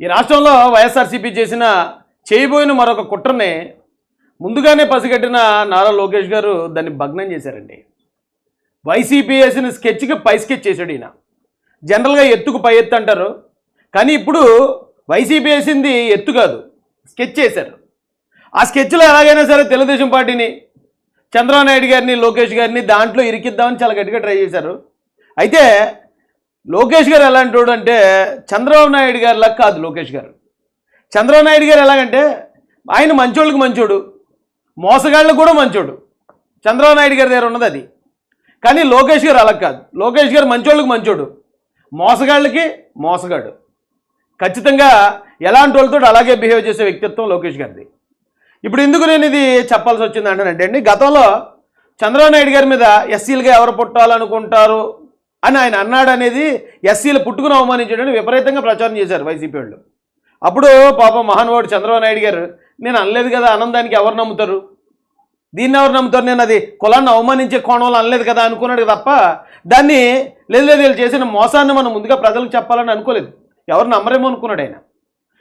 ఈ రాష్ట్రంలో వైఎస్ఆర్సీపీ చేసిన చేయబోయిన మరొక కుట్రని ముందుగానే పసిగట్టిన నారా లోకేష్ గారు దాన్ని భగ్నం చేశారండి. వైసీపీ వేసిన స్కెచ్కి పై స్కెచ్ చేశాడు ఈయన. జనరల్గా ఎత్తుకు పై ఎత్తు అంటారు. కానీ ఇప్పుడు వైసీపీ వేసింది ఎత్తు కాదు స్కెచ్ చేశారు. ఆ స్కెచ్లో ఎలాగైనా సరే తెలుగుదేశం పార్టీని చంద్రబాబు నాయుడు గారిని లోకేష్ గారిని దాంట్లో ఇరికిద్దామని చాలా గట్టిగా ట్రై చేశారు. అయితే లోకేష్ గారు ఎలాంటి వాడు అంటే చంద్రబాబు నాయుడు గారి లాగా కాదు లోకేష్ గారు. చంద్రబాబు నాయుడు గారు ఎలాగంటే ఆయన మంచోళ్ళకి మంచోడు మోసగాళ్ళకు కూడా మంచోడు. చంద్రబాబు నాయుడు గారి దగ్గర ఉన్నది అది. కానీ లోకేష్ గారు అలా కాదు. లోకేష్ గారు మంచోళ్ళకి మంచోడు మోసగాళ్ళకి మోసగాడు. ఖచ్చితంగా ఎలాంటి వాళ్ళతో అలాగే బిహేవ్ చేసే వ్యక్తిత్వం లోకేష్ గారిది. ఇప్పుడు ఎందుకు నేను ఇది చెప్పాల్సి వచ్చింది అంటానంటే అండి గతంలో చంద్రబాబు నాయుడు గారి మీద ఎస్సీలుగా ఎవరు పుట్టాలనుకుంటారు? అని ఆయన అన్నాడు అనేది ఎస్సీలు పుట్టుకుని అవమానించడానికి విపరీతంగా ప్రచారం చేశారు వైసీపీ వాళ్ళు. అప్పుడు పాపం మహానుభావుడు చంద్రబాబు నాయుడు గారు నేను అనలేదు కదా ఆనందానికి ఎవరు నమ్ముతారు? దీన్ని ఎవరు నమ్ముతారు? నేను అది కులాన్ని అవమానించే కోణంలో అనలేదు కదా అనుకున్నాడు తప్ప దాన్ని లేదు లేదు వీళ్ళు చేసిన మోసాన్ని మనం ముందుగా ప్రజలకు చెప్పాలని అనుకోలేదు. ఎవరు నమ్మరేమో అనుకున్నాడు ఆయన.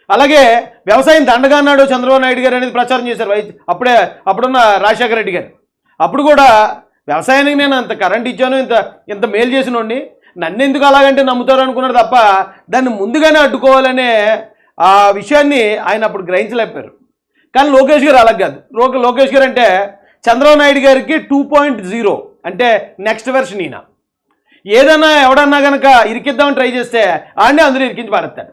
అలాగే వ్యవసాయం దండగా అన్నాడు చంద్రబాబు నాయుడు గారు అనేది ప్రచారం చేశారు అప్పుడే అప్పుడున్న రాజశేఖర రెడ్డి గారు. అప్పుడు కూడా వ్యవసాయానికి నేను అంత కరెంట్ ఇచ్చాను ఇంత ఇంత మేలు చేసినోడిని. నన్ను ఎందుకు అలాగంటే నమ్ముతారు అనుకున్నారు తప్ప దాన్ని ముందుగానే అడ్డుకోవాలనే ఆ విషయాన్ని ఆయన అప్పుడు గ్రహించలేపారు కానీ లోకేష్ గారు అలా కాదు. లోకేష్ గారు అంటే చంద్రబాబు నాయుడు గారికి టూ పాయింట్ జీరో అంటే నెక్స్ట్ వెర్షన్ ఈయన. ఏదన్నా ఎవడన్నా కనుక ఇరికిద్దామని ట్రై చేస్తే ఆడనే అందరూ ఇరికించి పారేస్తాడు.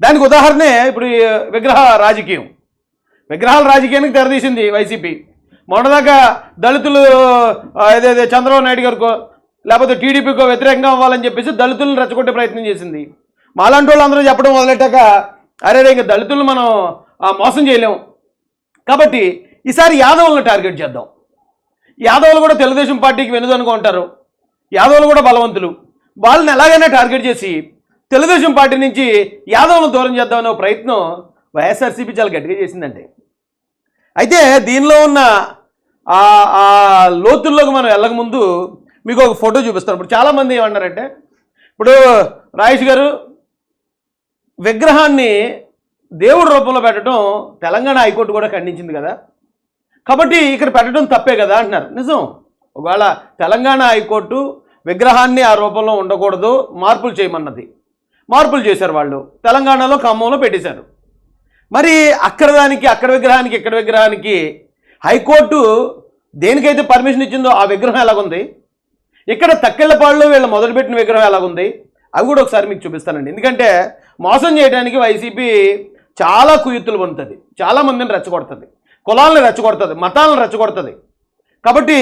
దానికి ఉదాహరణే ఇప్పుడు ఈ విగ్రహ రాజకీయం. విగ్రహాల రాజకీయానికి తెరదీసింది వైసీపీ. మొన్నదాకా దళితులు ఏదైతే చంద్రబాబు నాయుడు గారికో లేకపోతే టీడీపీకో వ్యతిరేకంగా అవ్వాలని చెప్పేసి దళితులను రెచ్చగొట్టే ప్రయత్నం చేసింది. మాలాంటి వాళ్ళు అందరూ చెప్పడం మొదలెట్టాక అరే ఇంకా దళితులను మనం మోసం చేయలేము. కాబట్టి ఈసారి యాదవులను టార్గెట్ చేద్దాం. యాదవులు కూడా తెలుగుదేశం పార్టీకి వెనుదనుకుంటారు యాదవులు కూడా బలవంతులు. వాళ్ళని ఎలాగైనా టార్గెట్ చేసి తెలుగుదేశం పార్టీ నుంచి యాదవులను దూరం చేద్దామనే ప్రయత్నం వైఎస్ఆర్సీపీ చాలా గట్టిగా చేసిందండి అయితే దీనిలో ఉన్న ఆ లోతుల్లోకి మనం వెళ్ళకముందు మీకు ఒక ఫోటో చూపిస్తాను. ఇప్పుడు చాలామంది ఏమన్నారంటే ఇప్పుడు రాయేష్ గారు విగ్రహాన్ని దేవుడి రూపంలో పెట్టడం తెలంగాణ హైకోర్టు కూడా ఖండించింది కదా. కాబట్టి ఇక్కడ పెట్టడం తప్పే కదా అంటున్నారు. నిజం. ఒకవేళ తెలంగాణ హైకోర్టు విగ్రహాన్ని ఆ రూపంలో ఉండకూడదు మార్పులు చేయమన్నది. మార్పులు చేశారు వాళ్ళు. తెలంగాణలో ఖమ్మంలో పెట్టేశారు. మరి అక్కడ దానికి అక్కడ విగ్రహానికి ఇక్కడ విగ్రహానికి హైకోర్టు దేనికైతే పర్మిషన్ ఇచ్చిందో ఆ విగ్రహం ఎలాగుంది? ఇక్కడ తక్కెళ్ళపాడులో వీళ్ళు మొదలుపెట్టిన విగ్రహం ఎలాగుంది? అవి కూడా ఒకసారి మీకు చూపిస్తానండి. ఎందుకంటే మోసం చేయడానికి వైసీపీ చాలా కుయుత్తులు పొందుతుంది. చాలామందిని రెచ్చగొడుతుంది. కులాలను రెచ్చగొడుతుంది. మతాలను రెచ్చగొడుతుంది. కాబట్టి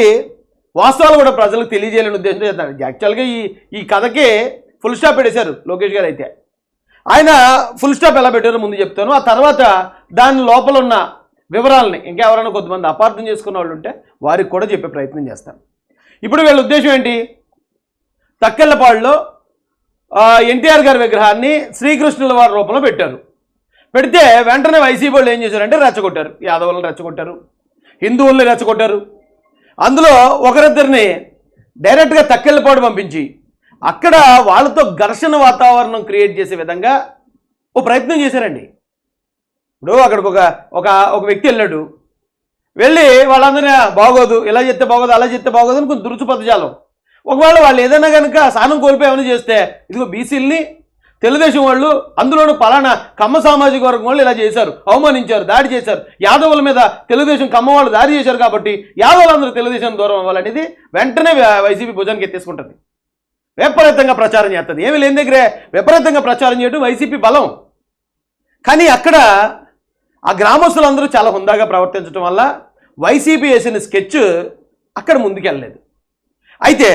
వాస్తవాలు కూడా ప్రజలకు తెలియజేయాలని ఉద్దేశంతో చేస్తారు యాక్చువల్గా ఈ ఈ కథకి ఫుల్ స్టాప్ పెట్టేశారు లోకేష్ గారు అయితే. ఆయన ఫుల్ స్టాప్ ఎలా పెట్టారో ముందు చెప్తాను. ఆ తర్వాత దాని లోపల ఉన్న వివరాలని ఇంకా ఎవరైనా కొంతమంది అపార్థం చేసుకున్న వాళ్ళు ఉంటే వారికి కూడా చెప్పే ప్రయత్నం చేస్తాను. ఇప్పుడు వీళ్ళ ఉద్దేశం ఏంటి? తక్కెళ్ళపాడులో ఎన్టీఆర్ గారి విగ్రహాన్ని శ్రీకృష్ణుల వారి రూపంలో పెట్టారు. పెడితే వెంటనే వైసీపీ వాళ్ళు ఏం చేశారంటే రెచ్చగొట్టారు. యాదవులను రెచ్చగొట్టారు. హిందువుల్ని రెచ్చగొట్టారు. అందులో ఒకరిద్దరిని డైరెక్ట్గా తక్కెళ్ళపాడు పంపించి అక్కడ వాళ్ళతో ఘర్షణ వాతావరణం క్రియేట్ చేసే విధంగా ఓ ప్రయత్నం చేశారండి. ఇప్పుడు అక్కడికి ఒక ఒక ఒక వ్యక్తి వెళ్ళాడు. వెళ్ళి వాళ్ళందరినీ బాగోదు ఇలా చెప్తే బాగోదు అలా చెప్తే బాగోదు అని కొంచెం దురుచుపదజాలం ఒకవేళ వాళ్ళు ఏదైనా కనుక స్థానం కోల్పోయామని చేస్తే ఇదిగో బీసీల్ని తెలుగుదేశం వాళ్ళు అందులోనూ పలానా కమ్మ సామాజిక వర్గం వాళ్ళు ఇలా చేశారు. అవమానించారు దాడి చేశారు. యాదవుల మీద తెలుగుదేశం కమ్మ వాళ్ళు దాడి చేశారు కాబట్టి యాదవులందరూ తెలుగుదేశం దూరం అవ్వాలనేది వెంటనే వైసీపీ భుజానికి ఎత్తేసుకుంటుంది. విపరీతంగా ప్రచారం చేస్తుంది. ఏమి లేని దగ్గరే విపరీతంగా ప్రచారం చేయడం వైసీపీ బలం. కానీ అక్కడ ఆ గ్రామస్తులందరూ చాలా హుందాగా ప్రవర్తించడం వల్ల వైసీపీ వేసిన స్కెచ్ అక్కడ ముందుకెళ్ళలేదు. అయితే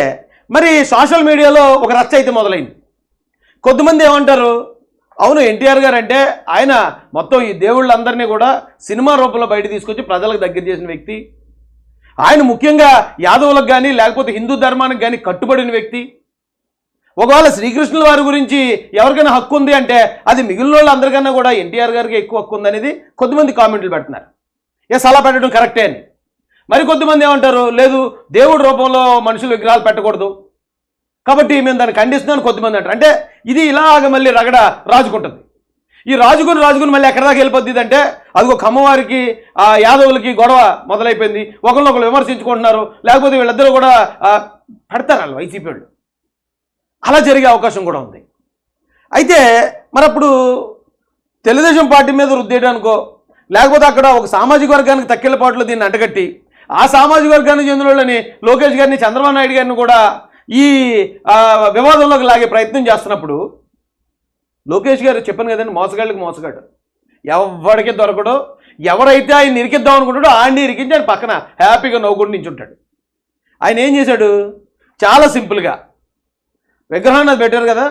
మరి సోషల్ మీడియాలో ఒక రచ్చ అయితే మొదలైంది. కొద్దిమంది ఏమంటారు? అవును ఎన్టీఆర్ గారు అంటే ఆయన మొత్తం ఈ దేవుళ్ళందరినీ కూడా సినిమా రూపంలో బయట తీసుకొచ్చి ప్రజలకు దగ్గర చేసిన వ్యక్తి. ఆయన ముఖ్యంగా యాదవులకు కానీ లేకపోతే హిందూ ధర్మానికి కానీ కట్టుబడిన వ్యక్తి. ఒకవేళ శ్రీకృష్ణుల వారి గురించి ఎవరికైనా హక్కు ఉంది అంటే అది మిగిలిన వాళ్ళు అందరికన్నా కూడా ఎన్టీఆర్ గారికి ఎక్కువ హక్కు ఉందనేది కొద్దిమంది కామెంట్లు పెడుతున్నారు. ఎస్ అలా పెట్టడం కరెక్టే అని. మరి కొద్దిమంది ఏమంటారు? లేదు దేవుడి రూపంలో మనుషులు విగ్రహాలు పెట్టకూడదు. కాబట్టి మేము దాన్ని ఖండిస్తున్నాను కొద్దిమంది అంటారు. అంటే ఇది ఇలాగ మళ్ళీ రగడ రాజుకుంటుంది. ఈ రాజుగుని రాజుగుని మళ్ళీ ఎక్కడ దాకా వెళ్ళిపోద్ది అంటే అదిగో కమ్మవారికి ఆ యాదవులకి గొడవ మొదలైపోయింది. ఒకరినొకరు విమర్శించుకుంటున్నారు. లేకపోతే వీళ్ళిద్దరూ కూడా పెడతారు వాళ్ళు వైసీపీ వాళ్ళు. అలా జరిగే అవకాశం కూడా ఉంది. అయితే మరి అప్పుడు తెలుగుదేశం పార్టీ మీద రుద్దేయడానికో లేకపోతే అక్కడ ఒక సామాజిక వర్గానికి తక్కిళ్ళపాట్లో దీన్ని అంటగట్టి ఆ సామాజిక వర్గానికి చెందిన వాళ్ళని లోకేష్ గారిని చంద్రబాబు నాయుడు గారిని కూడా ఈ వివాదంలోకి లాగే ప్రయత్నం చేస్తున్నప్పుడు లోకేష్ గారు చెప్పాను కదండి మోసగాళ్ళకి మోసగాడు. ఎవరికి దొరకడు ఎవరైతే ఆయన ఇరికిద్దాం అనుకుంటాడో ఆయన్ని ఇరికించి ఆయన పక్కన హ్యాపీగా నవ్వుకుంటూ నించుంటాడు. ఆయన ఏం చేశాడు? చాలా సింపుల్గా విగ్రహాన్ని అది పెట్టారు కదా?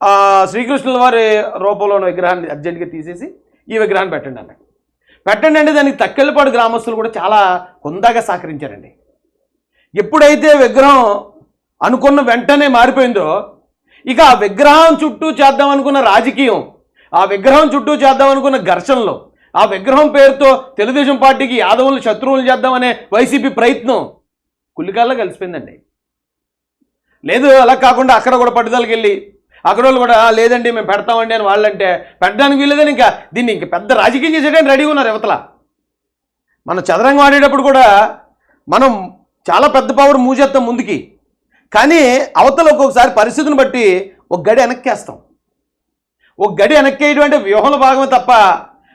ఆ శ్రీకృష్ణుల వారి రూపంలో ఉన్న విగ్రహాన్ని అర్జెంటుగా తీసేసి ఈ విగ్రహాన్ని పెట్టండి అన్నాడు. పెట్టండి అంటే దానికి తక్కెళ్ళపాడు గ్రామస్తులు కూడా చాలా కొందాగా సహకరించారండి. ఎప్పుడైతే విగ్రహం అనుకున్న వెంటనే మారిపోయిందో ఇక ఆ విగ్రహం చుట్టూ చేద్దాం అనుకున్న రాజకీయం ఆ విగ్రహం చుట్టూ చేద్దాం అనుకున్న ఘర్షణలు ఆ విగ్రహం పేరుతో తెలుగుదేశం పార్టీకి యాదవులు శత్రువులు చేద్దామనే వైసీపీ ప్రయత్నం కుల్లికాల్లో కలిసిపోయిందండి. లేదు అలా కాకుండా అక్కడ కూడా పట్టుదలకి వెళ్ళి అక్కడ వాళ్ళు కూడా లేదండి మేము పెడతామండి అని వాళ్ళంటే పెట్టడానికి వీలేదని ఇంకా దీన్ని ఇంకా పెద్ద రాజకీయం చేసేయడానికి రెడీగా ఉన్నారు యువతల. మనం చదరంగం ఆడేటప్పుడు కూడా మనం చాలా పెద్ద పవర్ మూజేస్తాం ముందుకి. కానీ అవతల ఒక్కొక్కసారి పరిస్థితిని బట్టి ఒక గడి వెనక్కేస్తాం. ఒక గడి వెనక్కేయడం అంటే వ్యూహంలో భాగమే తప్ప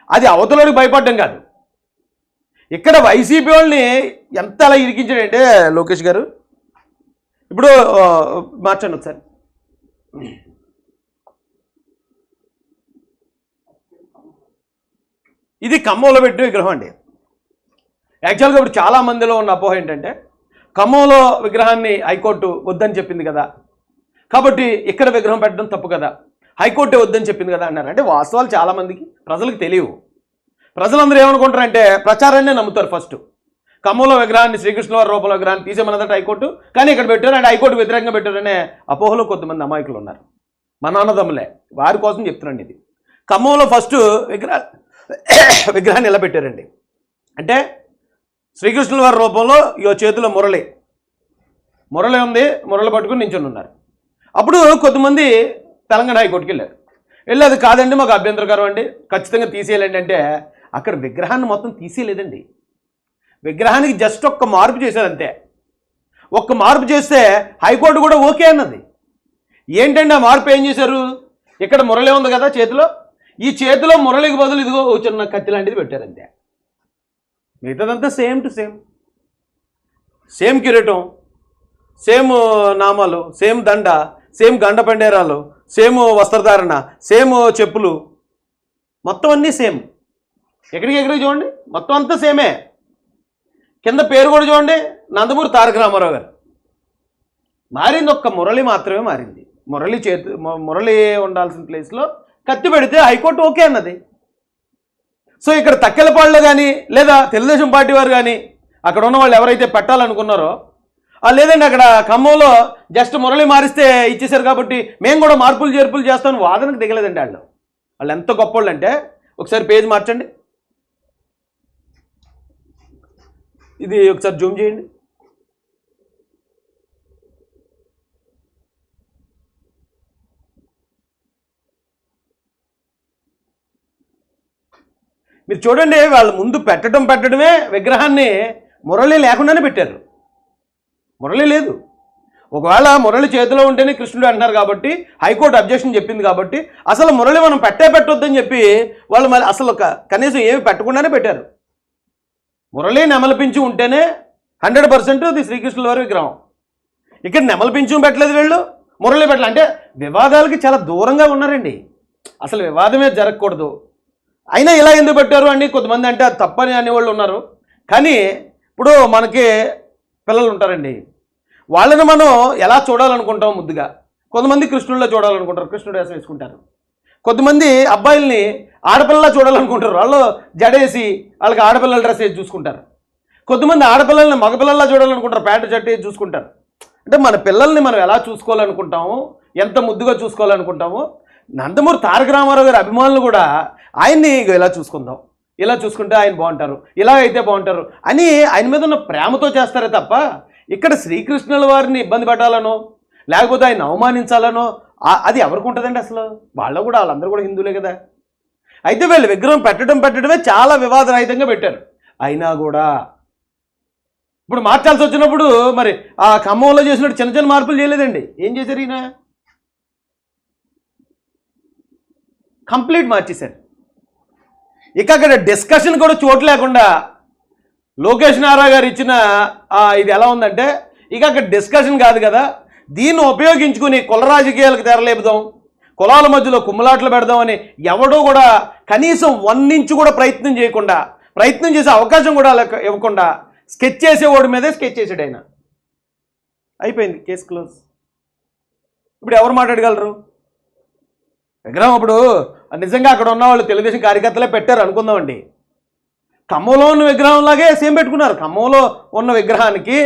అది అవతలకి భయపడడం కాదు. ఇక్కడ వైసీపీ వాళ్ళని ఎంత అలా ఇరికించాడంటే లోకేష్ గారు? ఇప్పుడు మార్చండి ఒకసారి. ఇది ఖమ్మంలో పెట్టిన విగ్రహం అండి. యాక్చువల్గా ఇప్పుడు చాలా మందిలో ఉన్న అపోహ ఏంటంటే ఖమ్మంలో విగ్రహాన్ని హైకోర్టు వద్దని చెప్పింది కదా. కాబట్టి ఇక్కడ విగ్రహం పెట్టడం తప్పు కదా. హైకోర్టే వద్దని చెప్పింది కదా అన్నారు. అంటే వాస్తవాలు చాలామందికి ప్రజలకు తెలియవు. ప్రజలందరూ ఏమనుకుంటారంటే ప్రచారాన్నే నమ్ముతారు ఫస్ట్. ఖమ్మంలో విగ్రహాన్ని శ్రీకృష్ణ వారి రూపంలో విగ్రహాన్ని తీసేమన్నదట హైకోర్టు. కానీ ఇక్కడ పెట్టారు అండ్ హైకోర్టు వ్యతిరేకంగా పెట్టారనే అపోహలో కొంతమంది అమాయకులు ఉన్నారు. మా నాన్నదమ్ములే. వారి కోసం చెప్తున్నాండి ఇది. ఖమ్మంలో ఫస్ట్ విగ్రహ విగ్రహాన్ని ఎలా పెట్టారండి? అంటే శ్రీకృష్ణుల వారి రూపంలో ఈ చేతిలో మురళి. మురళి ఉంది మురళి పట్టుకుని నించుని ఉన్నారు. అప్పుడు కొంతమంది తెలంగాణ హైకోర్టుకి వెళ్ళారు. వెళ్ళి అది కాదండి మాకు అభ్యంతరకరం అండి. ఖచ్చితంగా తీసేయాలండి అంటే అక్కడ విగ్రహాన్ని మొత్తం తీసేయలేదండి. విగ్రహానికి జస్ట్ ఒక్క మార్పు చేశారు అంతే. ఒక్క మార్పు చేస్తే హైకోర్టు కూడా ఓకే అన్నది. ఏంటండి ఆ మార్పు ఏం చేశారు? ఇక్కడ మురళి ఉంది కదా చేతిలో? ఈ చేతిలో మురళికి బదులు ఇదిగో చిన్న కత్తి లాంటిది పెట్టారు అంతే. మిగతాదంతా సేమ్ టు సేమ్ సేమ్ కిరీటం సేమ్ నామాలు సేమ్ దండ సేమ్ గండ పండేరాలు సేమ్ వస్త్రధారణ సేమ్ చెప్పులు. మొత్తం అన్నీ సేమ్ ఎక్కడికి ఎక్కడికి చూడండి? మొత్తం అంతా సేమే కింద పేరు కూడా చూడండి. నందమూరి తారక రామారావు గారు. మారింది ఒక్క మురళి మాత్రమే మారింది. మురళి చేతి మురళి ఉండాల్సిన ప్లేస్లో కత్తి పెడితే హైకోర్టు ఓకే అన్నది. సో ఇక్కడ తక్కెలపాళ్ళు కానీ లేదా తెలుగుదేశం పార్టీ వారు కానీ అక్కడ ఉన్న వాళ్ళు ఎవరైతే పెట్టాలనుకున్నారో లేదండి అక్కడ ఖమ్మంలో జస్ట్ మురళి మారిస్తే ఇచ్చేశారు కాబట్టి మేము కూడా మార్పులు చేర్పులు చేస్తామని వాదనకు దిగలేదండి వాళ్ళు. వాళ్ళు ఎంత గొప్పోళ్ళు అంటే ఒకసారి పేజ్ మార్చండి. ఇది ఒకసారి జూమ్ చేయండి. మీరు చూడండి వాళ్ళు ముందు పెట్టడం పెట్టడమే విగ్రహాన్ని మురళి లేకుండానే పెట్టారు. మురళి లేదు. ఒకవేళ మురళి చేతిలో ఉంటేనే కృష్ణుడు అంటున్నారు కాబట్టి హైకోర్టు అబ్జెక్షన్ చెప్పింది కాబట్టి అసలు మురళి మనం పెట్టే పెట్టొద్దని చెప్పి వాళ్ళు మళ్ళీ అసలు కనీసం ఏమి పెట్టకుండానే పెట్టారు. మురళి నెమలిపించి ఉంటేనే హండ్రెడ్ పర్సెంట్ ఇది శ్రీకృష్ణుల వారి విగ్రహం. ఇక్కడ నెమలపించు పెట్టలేదు వీళ్ళు మురళి పెట్టలేదు అంటే వివాదాలకి చాలా దూరంగా ఉన్నారండి. అసలు వివాదమే జరగకూడదు. అయినా ఇలా ఎందుకు పెట్టారు అని కొంతమంది అంటే అది తప్పని అనేవాళ్ళు ఉన్నారు. కానీ ఇప్పుడు మనకి పిల్లలు ఉంటారండి. వాళ్ళని మనం ఎలా చూడాలనుకుంటాం ముద్దుగా కొంతమంది కృష్ణుల్లో చూడాలనుకుంటారు కృష్ణుడు వేసం వేసుకుంటారు. కొంతమంది అబ్బాయిల్ని ఆడపిల్ల చూడాలనుకుంటారు. వాళ్ళు జడేసి వాళ్ళకి ఆడపిల్లల డ్రెస్ వేసి చూసుకుంటారు. కొంతమంది ఆడపిల్లల్ని మగపిల్లల్లా చూడాలనుకుంటారు. ప్యాంటు షర్ట్ వేసి చూసుకుంటారు. అంటే మన పిల్లల్ని మనం ఎలా చూసుకోవాలనుకుంటాము ఎంత ముద్దుగా చూసుకోవాలనుకుంటాము నందమూరి తారక రామారావు గారి అభిమానులు కూడా ఆయన్ని ఇలా చూసుకుందాం. ఇలా చూసుకుంటే ఆయన బాగుంటారు. ఇలా అయితే బాగుంటారు అని ఆయన మీద ఉన్న ప్రేమతో చేస్తారే తప్ప ఇక్కడ శ్రీకృష్ణుల వారిని ఇబ్బంది పెట్టాలనో లేకపోతే ఆయన అవమానించాలనో అది ఎవరికి ఉంటుందండి అసలు? వాళ్ళు కూడా వాళ్ళందరూ కూడా హిందువులే కదా. అయితే వీళ్ళు విగ్రహం పెట్టడం పెట్టడమే చాలా వివాదరహితంగా పెట్టారు. అయినా కూడా ఇప్పుడు మార్చాల్సి వచ్చినప్పుడు మరి ఆ ఖమ్మంలో చేసినట్టు చిన్న చిన్న మార్పులు చేయలేదండి. ఏం చేశారు ఈయన? కంప్లీట్ మార్చేశారు. ఇక అక్కడ డిస్కషన్ కూడా చోటు లేకుండా లోకేష్ నారా గారు ఇచ్చిన ఇది ఎలా ఉందంటే ఇక అక్కడ డిస్కషన్ కాదు కదా దీన్ని ఉపయోగించుకుని కుల రాజకీయాలకు తెరలేపుదాం కులాల మధ్యలో కుమ్మలాట్లు పెడదామని ఎవడో కూడా కనీసం వన్ ఇంచు కూడా ప్రయత్నం చేయకుండా ప్రయత్నం చేసే అవకాశం కూడా ఇవ్వకుండా స్కెచ్ చేసేవాడి మీదే స్కెచ్ చేసాడు ఆయన. అయిపోయింది కేసు క్లోజ్ ఇప్పుడు ఎవరు మాట్లాడగలరు? విగ్రహం ఇప్పుడు నిజంగా అక్కడ ఉన్న వాళ్ళు తెలుగుదేశం కార్యకర్తలే పెట్టారు అనుకుందామండి. ఖమ్మంలో ఉన్న విగ్రహంలాగే సేమ్ పెట్టుకున్నారు. ఖమ్మంలో ఉన్న విగ్రహానికి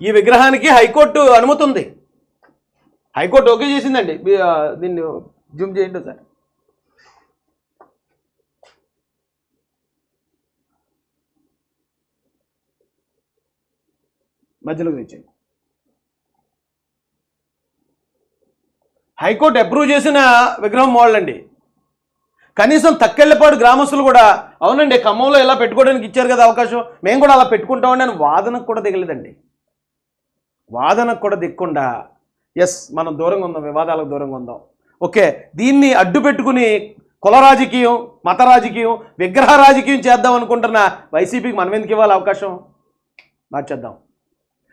ఈ విగ్రహానికి హైకోర్టు అనుమతి ఉంది హైకోర్టు ఓకే చేసిందండి. దీన్ని జూమ్ చేయండి సార్ మధ్యలో తెచ్చేయండి హైకోర్టు అప్రూవ్ చేసిన విగ్రహం మోడల్ అండి కనీసం తక్కెళ్ళపాడు గ్రామస్తులు కూడా అవునండి ఖమ్మంలో ఇలా పెట్టుకోవడానికి ఇచ్చారు కదా అవకాశం? మేము కూడా అలా పెట్టుకుంటామని అని వాదనకు కూడా దిగలేదండి. వాదనకు కూడా దిక్కుండా ఎస్ మనం దూరంగా ఉందాం వివాదాలకు దూరంగా ఉందాం. ఓకే దీన్ని అడ్డు పెట్టుకుని కుల రాజకీయం మత రాజకీయం విగ్రహ రాజకీయం చేద్దాం అనుకుంటున్న వైసీపీకి మనం ఎందుకు ఇవ్వాలి అవకాశం? మార్చేద్దాం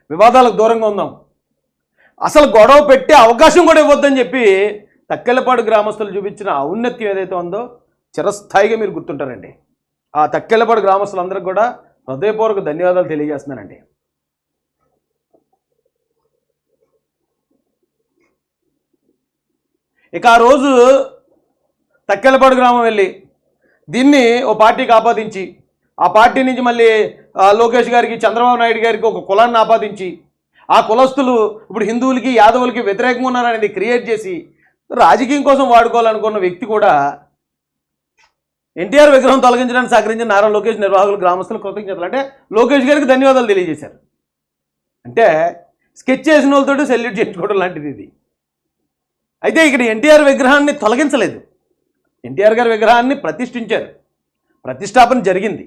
వివాదాలకు దూరంగా ఉందాం. అసలు గొడవ పెట్టే అవకాశం కూడా ఇవ్వద్దని చెప్పి తక్కెలపాడు గ్రామస్తులు చూపించిన ఔన్నత్యం ఏదైతే ఉందో చిరస్థాయిగా మీరు గుర్తుంటారండి. ఆ తక్కెలపాడు గ్రామస్తులందరికీ కూడా హృదయపూర్వక ధన్యవాదాలు తెలియజేస్తున్నానండి. ఇక ఆ రోజు తక్కెలపాడు గ్రామం వెళ్ళి దీన్ని ఓ పార్టీకి ఆపాదించి ఆ పార్టీ నుంచి మళ్ళీ లోకేష్ గారికి చంద్రబాబు నాయుడు గారికి ఒక కులాన్ని ఆపాదించి ఆ కులస్తులు ఇప్పుడు హిందువులకి యాదవులకి వ్యతిరేకంగా ఉన్నారనేది క్రియేట్ చేసి రాజకీయం కోసం వాడుకోవాలనుకున్న వ్యక్తి కూడా ఎన్టీఆర్ విగ్రహం తొలగించడానికి సహకరించిన నారా లోకేష్ నిర్వాహకులు గ్రామస్తులు కృతజ్ఞతలు. అంటే లోకేష్ గారికి ధన్యవాదాలు తెలియజేశారు. అంటే స్కెచ్ చేసిన వాళ్ళతో సెల్యూట్ చేసుకోవడం లాంటిది ఇది. అయితే ఇక్కడ ఎన్టీఆర్ విగ్రహాన్ని తొలగించలేదు. ఎన్టీఆర్ గారి విగ్రహాన్ని ప్రతిష్ఠించారు. ప్రతిష్టాపన జరిగింది.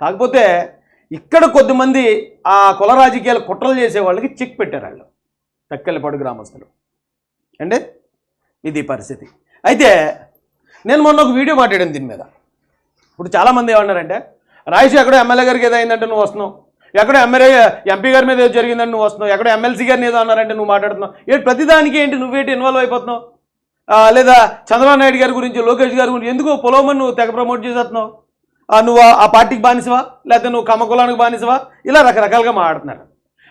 కాకపోతే ఇక్కడ కొద్దిమంది ఆ కుల రాజకీయాలు కుట్రలు చేసే వాళ్ళకి చెక్ పెట్టారు వాళ్ళు. తక్కెళ్ళపాడు గ్రామస్తులు. అంటే ఇది పరిస్థితి. అయితే నేను మొన్న ఒక వీడియో మాట్లాడాను దీని మీద. ఇప్పుడు చాలామంది ఏమన్నారంటే రాయేష్ ఎక్కడో ఎమ్మెల్యే గారికి ఏదైందంటే నువ్వు వస్తున్నావు. ఎక్కడో ఎమ్మెల్యే ఎంపీ గారి మీద ఏదో జరిగిందని నువ్వు వస్తున్నావు? ఎక్కడో ఎమ్మెల్సీ గారిని ఏదో అన్నారంటే నువ్వు మాట్లాడుతున్నావు? ఏంటి ప్రతిదానికి ఏంటి నువ్వేంటి ఇన్వాల్వ్ అయిపోతున్నావు? లేదా చంద్రబాబు నాయుడు గారి గురించి లోకేష్ గారి గురించి ఎందుకు పొలవమని నువ్వు తెగ ప్రమోట్ చేసేస్తున్నావు? ఆ, నువ్వు ఆ- పార్టీకి బానిసవా? లేకపోతే నువ్వు కమకులానికి బానిసవా? ఇలా రకరకాలుగా మాట్లాడుతున్నారు.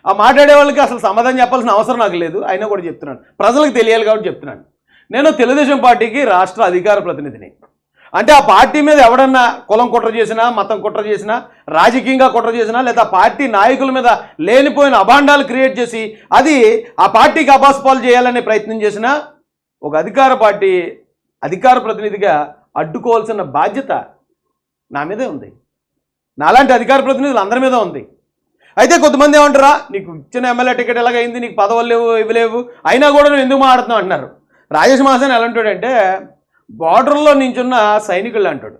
ఆ మాట్లాడే వాళ్ళకి అసలు సమాధానం చెప్పాల్సిన అవసరం నాకు లేదు. అయినా కూడా చెప్తున్నాను. ప్రజలకు తెలియాలి కాబట్టి చెప్తున్నాను. నేను తెలుగుదేశం పార్టీకి రాష్ట్ర అధికార ప్రతినిధిని. అంటే ఆ పార్టీ మీద ఎవడన్నా కులం కుట్ర చేసినా మతం కుట్ర చేసినా రాజకీయంగా కుట్ర చేసినా లేదా పార్టీ నాయకుల మీద లేనిపోయిన అభాండాలు క్రియేట్ చేసి అది ఆ పార్టీకి అబాస్పాలు చేయాలనే ప్రయత్నం చేసినా ఒక అధికార పార్టీ అధికార ప్రతినిధిగా అడ్డుకోవాల్సిన బాధ్యత నా మీదే ఉంది. నాలాంటి అధికార ప్రతినిధులు అందరి మీద ఉంది. అయితే కొంతమంది ఏమంటారా నీకు ఇచ్చిన ఎమ్మెల్యే టికెట్ ఎలాగైంది? నీకు పదవులు లేవు ఇవి లేవు. అయినా కూడా నువ్వు ఎందుకు మాట్లాడుతున్నావు? అంటున్నారు. రాజేష్ మహాసేన్ ఎలాంటి అంటే బార్డర్లో నించున్న సైనికులు అంటాడు.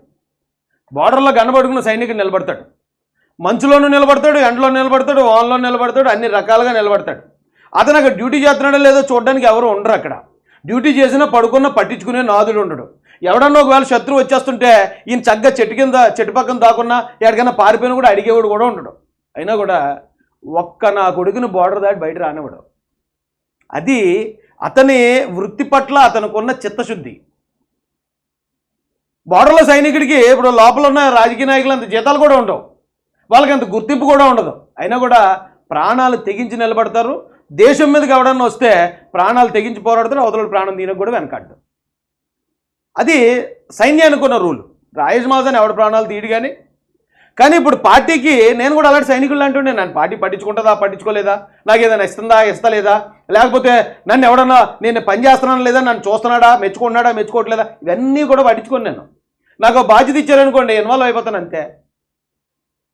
బార్డర్లో కనబడుకున్న సైనికుడు నిలబడతాడు. మంచులోనూ నిలబడతాడు ఎండలో నిలబడతాడు వాన్లో నిలబడతాడు అన్ని రకాలుగా నిలబడతాడు. అతను అక్కడ డ్యూటీ చేస్తున్నాడో లేదో చూడడానికి ఎవరు ఉండరు అక్కడ. డ్యూటీ చేసినా పడుకున్నా పట్టించుకునే నాదుడు ఉండడు. ఎవడన్నా ఒకవేళ శత్రువు వచ్చేస్తుంటే ఈయన చక్కగా చెట్టు కింద చెట్టు పక్కన దాకున్నా ఎక్కడికైనా పారిపోయినా కూడా అడిగేవాడు కూడా ఉండడు. అయినా కూడా ఒక్క నా కొడుకుని బార్డర్ దాటి బయట రానివ్వడు. అది అతని వృత్తి పట్ల అతనుకున్న చిత్తశుద్ధి. బార్డర్లో సైనికుడికి ఇప్పుడు లోపల ఉన్న రాజకీయ నాయకులు అంత జీతాలు కూడా ఉండవు. వాళ్ళకి అంత గుర్తింపు కూడా ఉండదు. అయినా కూడా ప్రాణాలు తెగించి నిలబడతారు. దేశం మీదకి ఎవడన్నా వస్తే ప్రాణాలు తెగించి పోరాడతారు. అవతల ప్రాణం దీనికి కూడా వెనకాడ్డు అది సైన్యానికి ఉన్న రూల్. రాయజమాజాన్ని ఎవడ ప్రాణాలు తీయడు కానీ కానీ ఇప్పుడు పార్టీకి నేను కూడా అలాంటి సైనికులు అంటుండే నన్ను పార్టీ పట్టించుకుంటుందా పట్టించుకోలేదా? నాకు ఏదైనా ఇస్తుందా ఇస్తలేదా? లేకపోతే నన్ను ఎవడన్నా నేను పని చేస్తున్నాను లేదా నన్ను చూస్తున్నాడా మెచ్చుకుంటున్నాడా మెచ్చుకోవట్లేదా? ఇవన్నీ కూడా పట్టించుకోను నేను. నాకు బాధ్యత ఇచ్చారనుకోండి ఇన్వాల్వ్ అయిపోతాను అంతే.